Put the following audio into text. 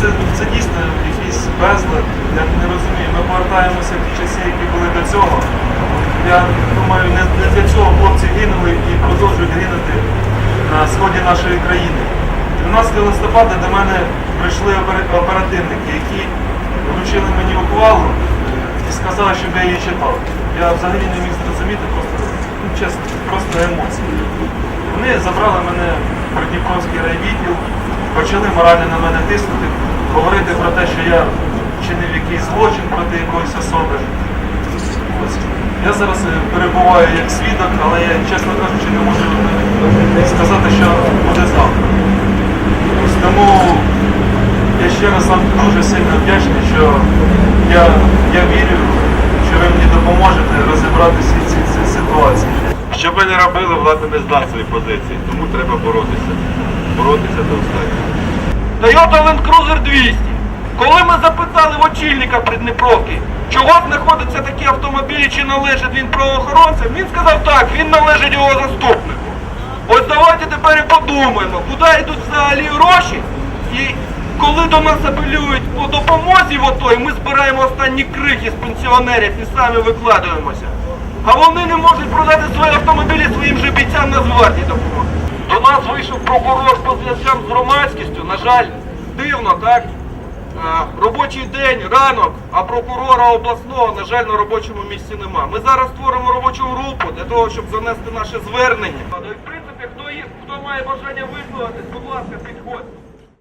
це, це дійсно якийсь безлад. Я не розумію. Ми повертаємося в ті часи, які були до цього. Я думаю, не, не для цього хлопці гинули і продовжують гинути на сході нашої країни. 12 листопада до мене прийшли оперативники, які вручили мені ухвалу і сказали, щоб я її читав. Я взагалі не міг зрозуміти, просто, ну, чесно, просто емоції. Вони забрали мене в Придніпровський райвідділ, почали морально на мене тиснути, говорити про те, що я вчинив якийсь злочин проти якоїсь особи. Ось. Я зараз е, перебуваю як свідок, але я, чесно кажучи, не можу е, сказати, що буде завтра. Ось Тому я ще раз вам дуже сильно вдячний, що я, я вірю, що ви мені допоможете розібратися в цій, цій ситуації. Що би не робили, влада не здасть свої позиції, тому треба боротися. Боротися до останнього. Toyota Land Cruiser 200. Коли ми запитали в очільника Придніпровки, чого знаходяться такі автомобілі, чи належить він правоохоронцям, він сказав так, він належить його заступнику. Ось давайте тепер і подумаємо, куди йдуть взагалі гроші, і коли до нас апелюють по допомозі в ОТО, і ми збираємо останні крихи з пенсіонерів і самі викладаємося. А вони не можуть продати свої автомобілі своїм же бійцям Нацгвардії допомогти. До нас вийшов прокурор по зв'язкам з громадськістю. На жаль, дивно, так? Робочий день, ранок, а прокурора обласного, на жаль, на робочому місці нема. Ми зараз створимо робочу групу для того, щоб занести наше звернення. В принципі, хто є, хто має бажання висловитись, будь ласка, підходьте.